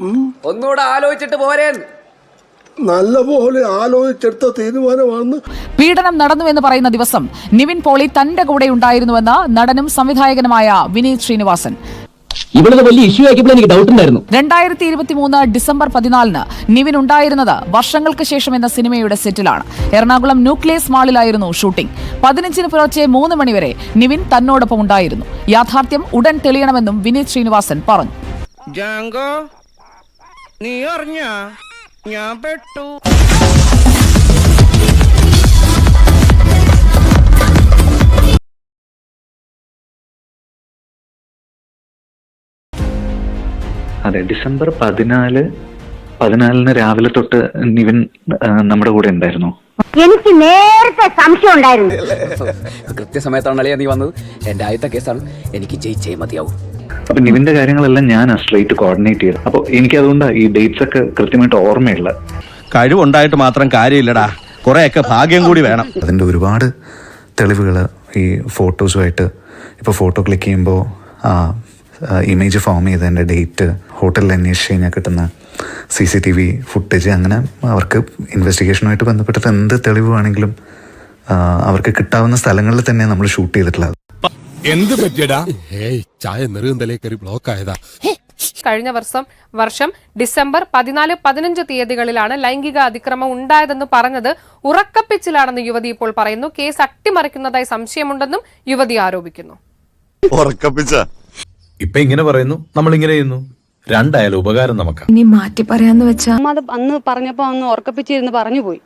ഒന്നുകൂടെ ആലോചിച്ചിട്ട് പോരേൻ. നല്ലപോലെ ആലോചിച്ചെടുത്ത തീരുമാനമാണെന്ന് പീഡനം നടന്നുവെന്ന് പറയുന്ന ദിവസം നിവിൻ പോളി തന്റെ കൂടെ ഉണ്ടായിരുന്നുവെന്ന് നടനും സംവിധായകനുമായ വിനീത് ശ്രീനിവാസൻ. ഇവിടുത്തെ വലിയ ഇഷ്യൂ ആക്കിയപ്പോൾ എനിക്ക് ഡൗട്ട് ഉണ്ടായിരുന്നു. രണ്ടായിരത്തി ഇരുപത്തിമൂന്ന് ഡിസംബർ പതിനാലിന് നിവിൻ ഉണ്ടായിരുന്നത് വർഷങ്ങൾക്ക് ശേഷം എന്ന സിനിമയുടെ സെറ്റിലാണ്. എറണാകുളം ന്യൂക്ലിയസ് മാളിലായിരുന്നു ഷൂട്ടിംഗ്. പതിനഞ്ചിന് പുലർച്ചെ മൂന്ന് മണിവരെ നിവിൻ തന്നോടൊപ്പം ഉണ്ടായിരുന്നു. യാഥാർത്ഥ്യം ഉടൻ തെളിയണമെന്നും വിനീത് ശ്രീനിവാസൻ പറഞ്ഞു. ജാങ്കോ നീ അറിഞ്ഞ ഞാൻ പെട്ടു. അതെ ഡിസംബർ പതിനാല് പതിനാലിന് രാവിലെ തൊട്ട് നിവിൻ നമ്മുടെ കൂടെ ഉണ്ടായിരുന്നു. എനിക്ക് നേരത്തെ സംശയം ഉണ്ടായിരുന്നു. കൃത്യസമയത്താണ് അളിയ നീ വന്നത്? എന്റെ ആദ്യത്തെ കേസാണ്. എനിക്ക് ജയിച്ചേ മതിയാവും. അപ്പൊ നിവിന്റെ കാര്യങ്ങളെല്ലാം ഞാൻ സ്ട്രേറ്റ് കോർഡിനേറ്റ് ചെയ്തു. അപ്പൊ എനിക്ക് അതുകൊണ്ട് ഈ ഡേറ്റ്സ് ഒക്കെ കൃത്യമായിട്ട് ഓർമ്മയില്ല. കഴിവുണ്ടായിട്ട് മാത്രം കാര്യമില്ലടാ. കുറെയൊക്കെ ഭാഗ്യം കൂടി വേണം. അതിന്റെ ഒരുപാട് തെളിവുകൾ ഈ ഫോട്ടോസുമായിട്ട് ഇപ്പോൾ ഫോട്ടോ ക്ലിക്ക് ചെയ്യുമ്പോൾ ഇമേജ് ഫോം ചെയ്തതിന്റെ ഡേറ്റ് ഹോട്ടലിൽ അന്വേഷിച്ച് കഴിഞ്ഞാൽ കിട്ടുന്ന C C T V footage അങ്ങനെ അവർക്ക് ഇൻവെസ്റ്റിഗേഷനുമായിട്ട് ബന്ധപ്പെട്ടിട്ട് എന്ത് തെളിവ് വേണമെങ്കിലും അവർക്ക് കിട്ടാവുന്ന സ്ഥലങ്ങളിൽ തന്നെ നമ്മൾ ഷൂട്ട് ചെയ്തിട്ടുള്ളത്. എന്ത് പറ്റിയടാ ഏയ് ചായ നെറുകന്തലേ കയറി ബ്ലോക്ക് ആയതാ കഴിഞ്ഞ വർഷം വർഷം ഡിസംബർ പതിനാല് പതിനഞ്ച് തീയതികളിലാണ് ലൈംഗിക അതിക്രമം ഉണ്ടായതെന്ന് പറഞ്ഞത് ഉറക്കപ്പിച്ചിലാണെന്ന് യുവതി ഇപ്പോൾ പറയുന്നു കേസ് അട്ടിമറിക്കുന്നതായി സംശയമുണ്ടെന്നും യുവതി ആരോപിക്കുന്നു ഉറക്കപ്പിച്ച ഇപ്പൊ ഇങ്ങനെ പറയുന്നു നമ്മൾ ഇങ്ങനെ ചെയ്യുന്നു രണ്ടായാലും ഉപകാരം നമുക്ക് ഇനി മാറ്റി പറയാന്ന് വെച്ചാ അത് അന്ന് പറഞ്ഞപ്പോ അന്ന് ഉറക്കപ്പിച്ചിരുന്ന് പറഞ്ഞു പോയി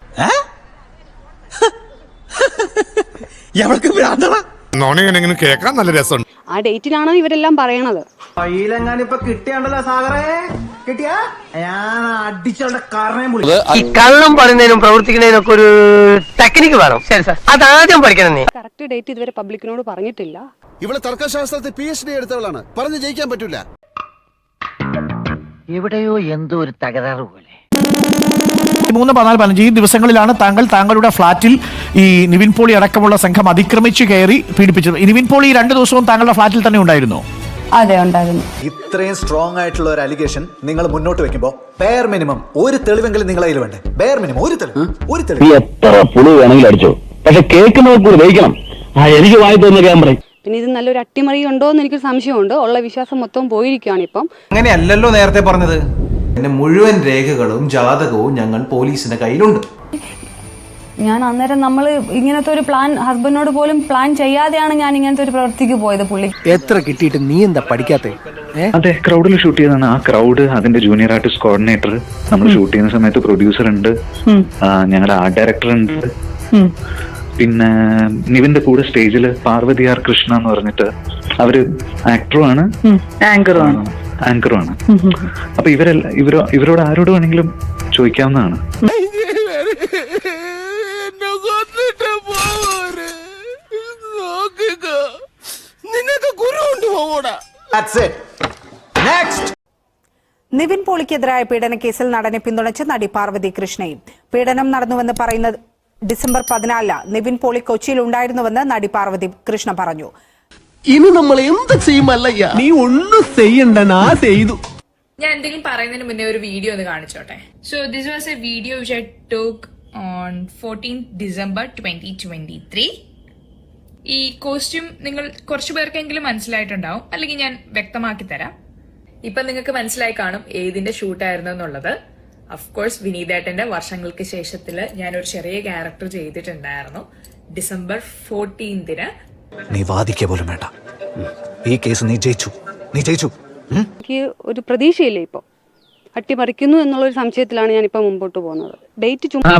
നോണിങ്ങനെ കേൾക്കാൻ നല്ല രസമുണ്ട്. ആ ഡേറ്റിലാണ് ഇവരെല്ലാം പറയണത്? ഈ കള്ളം പറയുന്നതിനും പ്രവർത്തിക്കുന്നതിനും ഒക്കെ ഒരു ടെക്നിക്ക് വേണം. ശരി സാർ. അതാദ്യം പഠിക്കണം നീ. കറക്റ്റ് ഡേറ്റ് ഇതുവരെ പബ്ലിക്കിനോട് പറഞ്ഞിട്ടില്ല. ഇവൾ തർക്കശാസ്ത്രത്തിൽ പി എച്ച് ഡി എടുത്തവളാണ്. പറഞ്ഞു ജയിക്കാൻ പറ്റൂല. എവിടെയോ എന്തോ ഒരു തകരാറ് പോലെ. മൂന്ന് പതിനാല് പതിനഞ്ച് ഈ ദിവസങ്ങളിലാണ് താങ്കൾ താങ്കളുടെ ഫ്ളാറ്റിൽ ഈ നിവിൻ പോളി അടക്കമുള്ള സംഘം അതിക്രമിച്ചു കയറി പീഡിപ്പിച്ചത്. നിവിൻ പോളി രണ്ട് ദിവസവും താങ്കളുടെ ഫ്ളാറ്റിൽ തന്നെ ഉണ്ടായിരുന്നു? അതെ ഉണ്ടായിരുന്നു. ഇത്രയും സ്ട്രോങ് ആയിട്ടുള്ള ഒരു അലിഗേഷൻ നിങ്ങൾ മുന്നോട്ട് വെക്കുമ്പോൾ ബെയർ മിനിമം ഒരു തെളിവെങ്കിലും നിങ്ങളെ അതിൽ വേണ്ടേ? ബെയർ മിനിമം ഒരു തെളിവ്. ഒരു തെളിവ്. എത്ര പുളി വേണമെങ്കിലും അടിച്ചോ. പക്ഷെ കേൾക്കുന്നവർക്ക് ദഹിക്കണം ആ എനിക്ക് വായി തോന്നുന്ന ക്യാമറ പിന്നെ ഇത് നല്ലൊരു അട്ടിമറി ഉണ്ടോ എന്ന് എനിക്ക് സംശയമുണ്ട്. ഉള്ള വിശ്വാസം മൊത്തം പോയിരിക്കുകയാണ് ഇപ്പം. അങ്ങനെയല്ലല്ലോ നേരത്തെ പറഞ്ഞത്. എന്റെ മുഴുവൻ രേഖകളും ജാതകവും ഞങ്ങൾ പോലീസിന്റെ കയ്യിലുണ്ട്. ഞാൻ അന്നേരം നമ്മൾ ഇങ്ങനത്തെ ഒരു പ്ലാൻ ഹസ്ബൻഡിനോട് പോലും പ്ലാൻ ചെയ്യാതെയാണ് ഞാൻ ഇങ്ങനത്തെ ഒരു പ്രവൃത്തിക്ക് പോയത് പുള്ളി. എത്ര കിട്ടിയിട്ട് നീ എന്താ പഠിക്കാത്ത? അതെ ക്രൗഡിൽ ഷൂട്ട് ചെയ്തതാണ്. ആ ക്രൗഡ് അതിന്റെ ജൂനിയർ ആർട്ടിസ്റ്റ് കോർഡിനേറ്റർ നമ്മൾ ഷൂട്ട് ചെയ്യുന്ന സമയത്ത് പ്രൊഡ്യൂസർ ഉണ്ട്. ഞങ്ങളുടെ ആർട്ട് ഡയറക്ടർ ഉണ്ട്. പിന്നെ നിവിന്റെ കൂടെ സ്റ്റേജിൽ പാർവതി ആർ കൃഷ്ണ എന്ന് പറഞ്ഞിട്ട് അവർ ആക്ടറും ആണ്. ആങ്കറും ആങ്കറുമാണ് ആങ്കറുമാണ്. അപ്പൊ ഇവരെല്ലാം ഇവരോ ഇവരോട് ആരോട് വേണമെങ്കിലും ചോദിക്കാവുന്നതാണ്. നിവിൻ പോളിക്കെതിരായ പീഡനക്കേസിൽ നടനെ പിന്തുണച്ച് നടി പാർവതി കൃഷ്ണയും. പീഡനം നടന്നുവെന്ന് പറയുന്നത് ഡിസംബർ പതിനാലിന് നിവിൻ പോളി കൊച്ചിയിൽ ഉണ്ടായിരുന്നുവെന്ന് നടി പാർവതി കൃഷ്ണ പറഞ്ഞു. ഇനി നമ്മൾ എന്ത് ചെയ്യുമല്ലയ്യ നീ ഒന്നും ചെയ്യണ്ട നാ ചെയ്തു. ഞാൻ എന്തെങ്കിലും പറയുന്നതിന് മുന്നേ ഒരു വീഡിയോ ഒന്ന് കാണിച്ചോട്ടെ. So this was a video which I talk on fourteen December twenty twenty three ഈ കോസ്റ്റ്യൂം നിങ്ങൾ കുറച്ചു പേർക്കെങ്കിലും മനസ്സിലായിട്ടുണ്ടാവും. അല്ലെങ്കിൽ ഞാൻ വ്യക്തമാക്കി തരാം. ഇപ്പൊ നിങ്ങൾക്ക് മനസ്സിലായി കാണും ഏതിന്റെ ഷൂട്ടായിരുന്നു എന്നുള്ളത്. അഫ്കോഴ്സ് വിനീതേട്ടന്റെ വർഷങ്ങൾക്ക് ശേഷത്തിൽ ഞാൻ ഒരു ചെറിയ ക്യാരക്ടർ ചെയ്തിട്ടുണ്ടായിരുന്നു. ഡിസംബർ ഫോർട്ടീൻതിന് നീ വാദിക്കുക പോലും വേണ്ട. ഈ കേസ് നീ ജയിച്ചു. നീ ജയിച്ചു. എനിക്ക് ഒരു പ്രതീക്ഷയില്ല ഇപ്പൊ. അട്ടിമറിക്കുന്നു എന്നുള്ള ഒരു സംശയത്തിലാണ് ഞാൻ ഇപ്പൊ മുമ്പോട്ട് പോകുന്നത്. ഡേറ്റ് ചുമ്മാ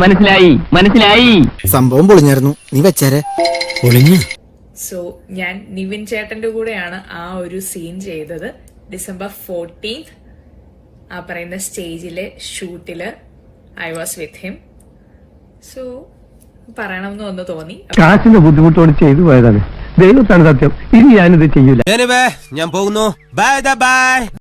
മനസ്സിലായി. മനസ്സിലായി. സംഭവം പൊളിഞ്ഞായിരുന്നു. നീ വെച്ചേരെ. പൊളിഞ്ഞു. സോ ഞാൻ നിവിൻ ചേട്ടന്റെ കൂടെയാണ് ആ ഒരു സീൻ ചെയ്തത്. ഡിസംബർ ഫോർട്ടീൻത് ആ പറയുന്ന സ്റ്റേജിലെ ഷൂട്ടിൽ I was with him so പറയണമെന്ന് ഒന്ന് തോന്നി. കാശിന്റെ ബുദ്ധിമുട്ടോട് ചെയ്തു പോയതാണ്. ദൈവത്താണ് സത്യം. ഇനി ഞാനിത് ചെയ്യൂല. ഞാൻ പോകുന്നു. Bye bye